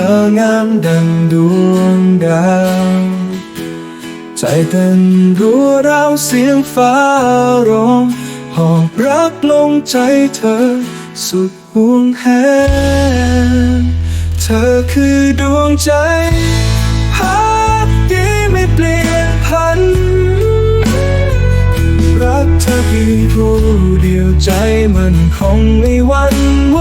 เธองามดังดวงดาว ใจเต้นรัวราวเสียงฟ้าร้องหอบรักลงใจเธอสุดห่วงแหนเธอคือดวงใจพักดีไม่เปลี่ยนพัน รักเธอเพียงผู้เดียวใจมันคงไม่หวันไหว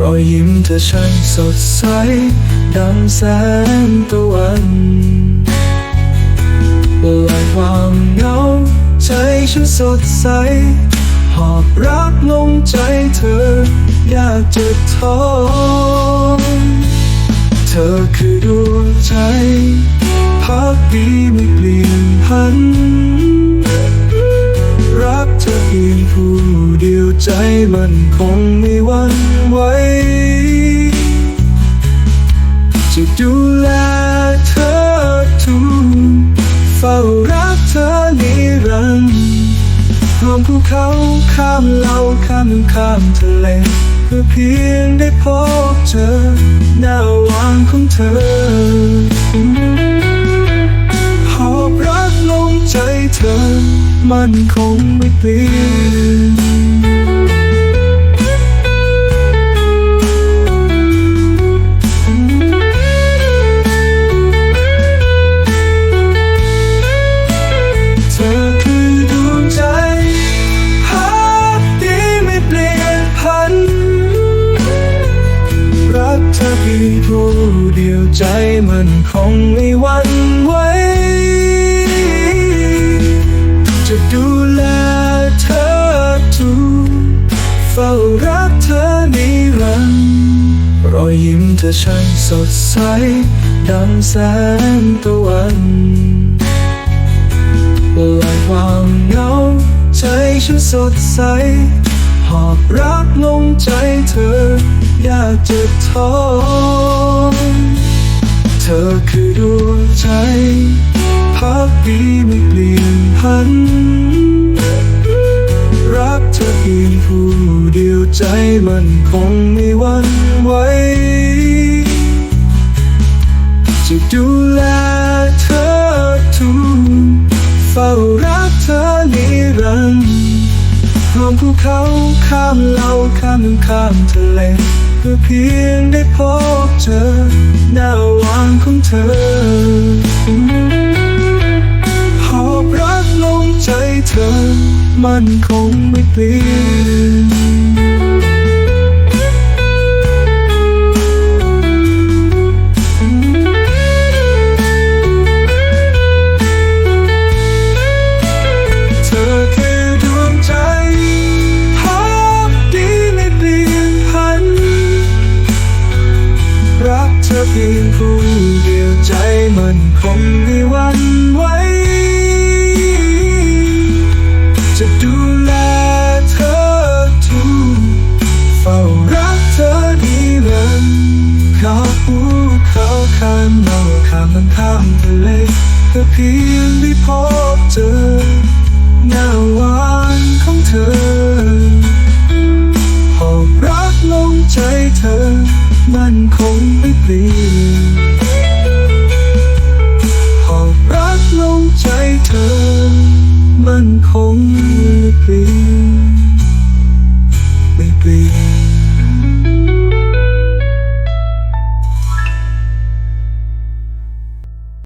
รอยยิ้มเธอช่างสดใส ดังแสงตะวันลายความเหงาใจฉันสดใส หอบรักลงใจเธอ อยากจะท้อเธอคือดวงใจพักดีไม่เปลี่ยนพัน รักเธอเพียงผู้เดียวใจมันคงไม่วันไหว รันดร์ข้ามภูเขาข้ามเราข้ามข้ามทะเลเพื่อเพียงได้พบเจอหน้าวางของเธอหอบรักลงใจเธอ มันคงไม่เปลี่ยน เธอเพียงผู้เดียวใจมันคงไม่หวั่นไหวจะดูแลเธอทุกเฝ้ารักเธอนิรันดร์รอยยิ้มเธอช่างสดใส ดังแสงตะวันลายความเหงาใจฉันสดใส หอบรักลงใจเธอ อยากจะทนเธอคือดวงใจพักดีไม่เปลี่ยนพัน รักเธอเพียงผู้เดียวใจมันคงไม่วันไหว มภูเขาข้ามเราข้ามข้ามทะเลเพื่อเพียงได้พบเจอหน้าวางของเธอหอบรักลงใจเธอ มันคงไม่เปลี่ยน ยืนคู่เดียวใจมันคงไม่วันไหวจะดูแลเธอทุกเฝ้ารักเธอดีรันเขาปูเขอขันเราข้ามันข้ามทะเลเพื่อเพียงได้พบเจอหน้าวาน